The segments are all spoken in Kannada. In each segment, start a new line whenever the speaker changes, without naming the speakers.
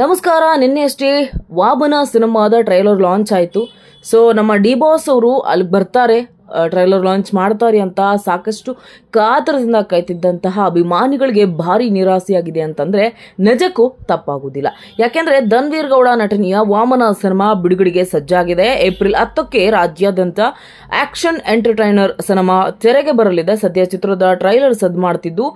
ನಮಸ್ಕಾರ ನಿನ್ನೆಯಷ್ಟೇ ವಾಬನ ಸಿನಿಮಾದ ಟ್ರೈಲರ್ ಲಾಂಚ್ ಆಯಿತು. ಸೊ ನಮ್ಮ ಡಿ ಬಾಸ್ ಅವರು ಅಲ್ಲಿಗೆ ಬರ್ತಾರೆ. ಟ್ರೈಲರ್ ಲಾಂಚ್ ಮಾಡ್ತಾರೆ ಅಂತ ಸಾಕಷ್ಟು ಕಾತರದಿಂದ ಕಾಯ್ತಿದ್ದಂತಹ ಅಭಿಮಾನಿಗಳಿಗೆ ಭಾರಿ ನಿರಾಸೆಯಾಗಿದೆ ಅಂತಂದರೆ ನಿಜಕ್ಕೂ ತಪ್ಪಾಗುವುದಿಲ್ಲ. ಯಾಕೆಂದರೆ ಧನ್ವೀರ್ ಗೌಡ ನಟನೆಯ ವಾಮನ ಸಿನಿಮಾ ಬಿಡುಗಡೆಗೆ ಸಜ್ಜಾಗಿದೆ. ಏಪ್ರಿಲ್ ಹತ್ತಕ್ಕೆ ರಾಜ್ಯಾದ್ಯಂತ ಆಕ್ಷನ್ ಎಂಟರ್ಟೈನರ್ ಸಿನಿಮಾ ತೆರೆಗೆ ಬರಲಿದೆ. ಸದ್ಯ ಚಿತ್ರದ ಟ್ರೈಲರ್ ಸದ್ ಮಾಡ್ತಿದ್ದು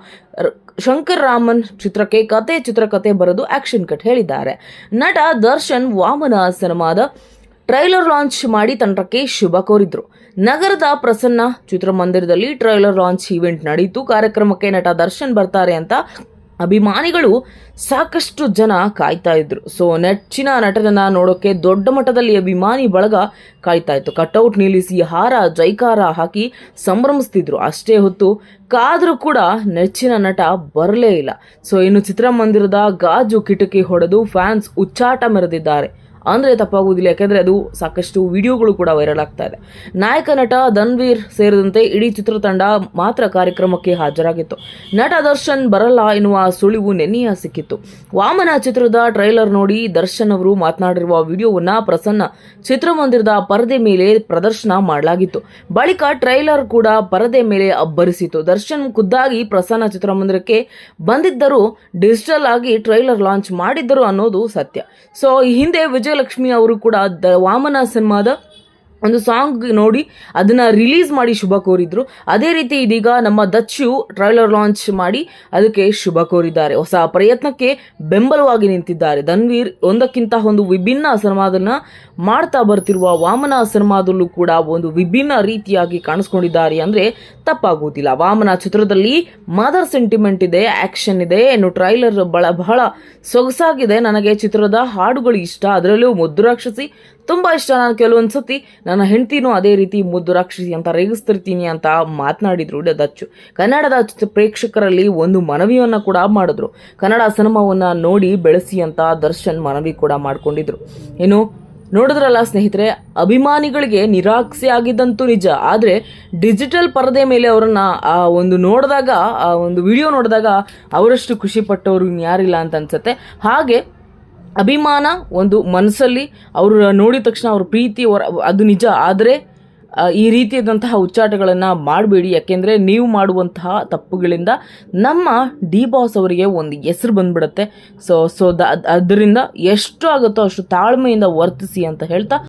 ಶಂಕರ್ ರಾಮನ್ ಚಿತ್ರಕ್ಕೆ ಕತೆ ಚಿತ್ರಕತೆ ಬರೆದು ಆಕ್ಷನ್ ಕಟ್ ಹೇಳಿದ್ದಾರೆ. ನಟ ದರ್ಶನ್ ವಾಮನ ಸಿನಿಮಾದ ಟ್ರೈಲರ್ ಲಾಂಚ್ ಮಾಡಿ ತಂಡಕ್ಕೆ ಶುಭ ಕೋರಿದ್ರು. ನಗರದ ಪ್ರಸನ್ನ ಚಿತ್ರಮಂದಿರದಲ್ಲಿ ಟ್ರೈಲರ್ ಲಾಂಚ್ ಈವೆಂಟ್ ನಡೆಯಿತು. ಕಾರ್ಯಕ್ರಮಕ್ಕೆ ನಟ ದರ್ಶನ್ ಬರ್ತಾರೆ ಅಂತ ಅಭಿಮಾನಿಗಳು ಸಾಕಷ್ಟು ಜನ ಕಾಯ್ತಾ ಇದ್ರು. ಸೊ, ನೆಚ್ಚಿನ ನಟನನ್ನ ನೋಡೋಕೆ ದೊಡ್ಡ ಮಟ್ಟದಲ್ಲಿ ಅಭಿಮಾನಿ ಬಳಗ ಕಾಯ್ತಾ ಇತ್ತು. ಕಟೌಟ್ ನಿಲ್ಲಿಸಿ ಹಾರ, ಜೈಕಾರ ಹಾಕಿ ಸಂಭ್ರಮಿಸ್ತಿದ್ರು. ಅಷ್ಟೇ ಹೊತ್ತು ಕಾದರೂ ಕೂಡ ನೆಚ್ಚಿನ ನಟ ಬರಲೇ ಇಲ್ಲ. ಸೊ, ಇನ್ನು ಚಿತ್ರಮಂದಿರದ ಗಾಜು ಕಿಟಕಿ ಹೊಡೆದು ಫ್ಯಾನ್ಸ್ ಉಚ್ಚಾಟ ಮೆರೆದಿದ್ದಾರೆ. ಅಂದರೆ ತಪ್ಪಾಗುವುದಿಲ್ಲ, ಯಾಕೆಂದರೆ ಅದು ಸಾಕಷ್ಟು ವಿಡಿಯೋಗಳು ಕೂಡ ವೈರಲ್ ಆಗ್ತಾ ಇದೆ. ನಾಯಕ ನಟ ಧನ್ವೀರ್ ಸೇರಿದಂತೆ ಇಡೀ ಚಿತ್ರತಂಡ ಮಾತ್ರ ಕಾರ್ಯಕ್ರಮಕ್ಕೆ ಹಾಜರಾಗಿತ್ತು. ನಟ ದರ್ಶನ್ ಬರಲ್ಲ ಎನ್ನುವ ಸುಳಿವು ನೆನ್ನೆಯ ಸಿಕ್ಕಿತ್ತು. ವಾಮನ ಚಿತ್ರದ ಟ್ರೈಲರ್ ನೋಡಿ ದರ್ಶನ್ ಅವರು ಮಾತನಾಡಿರುವ ವಿಡಿಯೋವನ್ನ ಪ್ರಸನ್ನ ಚಿತ್ರಮಂದಿರದ ಪರದೆ ಮೇಲೆ ಪ್ರದರ್ಶನ ಮಾಡಲಾಗಿತ್ತು. ಬಳಿಕ ಟ್ರೈಲರ್ ಕೂಡ ಪರದೆ ಮೇಲೆ ಅಬ್ಬರಿಸಿತ್ತು. ದರ್ಶನ್ ಖುದ್ದಾಗಿ ಪ್ರಸನ್ನ ಚಿತ್ರಮಂದಿರಕ್ಕೆ ಬಂದಿದ್ದರೂ ಡಿಜಿಟಲ್ ಆಗಿ ಟ್ರೈಲರ್ ಲಾಂಚ್ ಮಾಡಿದ್ದರು ಅನ್ನೋದು ಸತ್ಯ. ಸೊ ಈ ಹಿಂದೆ ವಿಜಯಲಕ್ಷ್ಮಿ ಅವರು ಕೂಡ ವಾಮನ ಸಿನಿಮಾದ ಒಂದು ಸಾಂಗ್ ನೋಡಿ ಅದನ್ನ ರಿಲೀಸ್ ಮಾಡಿ ಶುಭ ಕೋರಿದ್ರು. ಅದೇ ರೀತಿ ಇದೀಗ ನಮ್ಮ ದಚ್ಚು ಟ್ರೈಲರ್ ಲಾಂಚ್ ಮಾಡಿ ಅದಕ್ಕೆ ಶುಭ ಕೋರಿದ್ದಾರೆ. ಹೊಸ ಪ್ರಯತ್ನಕ್ಕೆ ಬೆಂಬಲವಾಗಿ ನಿಂತಿದ್ದಾರೆ. ಧನ್ವೀರ್ ಒಂದಕ್ಕಿಂತ ಒಂದು ವಿಭಿನ್ನ ಸಿನಿಮಾದನ್ನ ಮಾಡ್ತಾ ಬರ್ತಿರುವ ವಾಮನ ಸಿನಿಮಾದಲ್ಲೂ ಕೂಡ ಒಂದು ವಿಭಿನ್ನ ರೀತಿಯಾಗಿ ಕಾಣಿಸ್ಕೊಂಡಿದ್ದಾರೆ ಅಂದ್ರೆ ತಪ್ಪಾಗುವುದಿಲ್ಲ. ವಾಮನ ಚಿತ್ರದಲ್ಲಿ ಮದರ್ ಸೆಂಟಿಮೆಂಟ್ ಇದೆ ಆಕ್ಷನ್ ಇದೆ ಏನು ಟ್ರೈಲರ್ ಬಹಳ ಬಹಳ ಸೊಗಸಾಗಿದೆ. ನನಗೆ ಚಿತ್ರದ ಹಾಡುಗಳು ಇಷ್ಟ. ಅದರಲ್ಲೂ ಮುದ್ರಾಕ್ಷಸಿ ತುಂಬಾ ಇಷ್ಟ. ನಾನು ಕೆಲವೊಂದು ಸತಿ ನನ್ನ ಹೆಂಡತಿನೂ ಅದೇ ರೀತಿ ಮುದ್ದು ರಾಕ್ಷಸಿ ಅಂತ ರೇಗಿಸ್ತಿರ್ತೀನಿ ಅಂತ ಮಾತನಾಡಿದ್ರು ಡದಚ್ಚು ದಚ್ಚು ಕನ್ನಡದ ಪ್ರೇಕ್ಷಕರಲ್ಲಿ ಒಂದು ಮನವಿಯನ್ನು ಕೂಡ ಮಾಡಿದ್ರು. ಕನ್ನಡ ಸಿನಿಮಾವನ್ನ ನೋಡಿ ಬೆಳೆಸಿ ಅಂತ ದರ್ಶನ್ ಮನವಿ ಕೂಡ ಮಾಡ್ಕೊಂಡಿದ್ರು. ಏನು, ನೋಡಿದ್ರಲ್ಲ ಸ್ನೇಹಿತರೆ, ಅಭಿಮಾನಿಗಳಿಗೆ ನಿರಾಕ್ಷೆ ಆಗಿದ್ದಂತೂ ನಿಜ. ಆದರೆ, ಡಿಜಿಟಲ್ ಪರದೆ ಮೇಲೆ ಅವರನ್ನ ಆ ಒಂದು ನೋಡಿದಾಗ, ಆ ಒಂದು ವಿಡಿಯೋ ನೋಡಿದಾಗ ಅವರಷ್ಟು ಖುಷಿ ಪಟ್ಟವರು ಯಾರಿಲ್ಲ ಅಂತ ಅನ್ಸುತ್ತೆ. ಹಾಗೆ ಅಭಿಮಾನ, ಒಂದು ಮನಸ್ಸಲ್ಲಿ ಅವರು ನೋಡಿದ ತಕ್ಷಣ ಅವ್ರ ಪ್ರೀತಿ ಅದು ನಿಜ. ಆದರೆ ಈ ರೀತಿಯಾದಂತಹ ಉಚ್ಚಾಟಗಳನ್ನು ಮಾಡಬೇಡಿ. ಯಾಕೆಂದರೆ ನೀವು ಮಾಡುವಂತಹ ತಪ್ಪುಗಳಿಂದ ನಮ್ಮ ಡಿ ಬಾಸ್ ಅವರಿಗೆ ಒಂದು ಹೆಸರು ಬಂದ್ಬಿಡುತ್ತೆ. ಸೊ ಸೊ, ದ ಅದರಿಂದ ಎಷ್ಟು ಆಗುತ್ತೋ ಅಷ್ಟು ತಾಳ್ಮೆಯಿಂದ ವರ್ತಿಸಿ ಅಂತ ಹೇಳ್ತಾ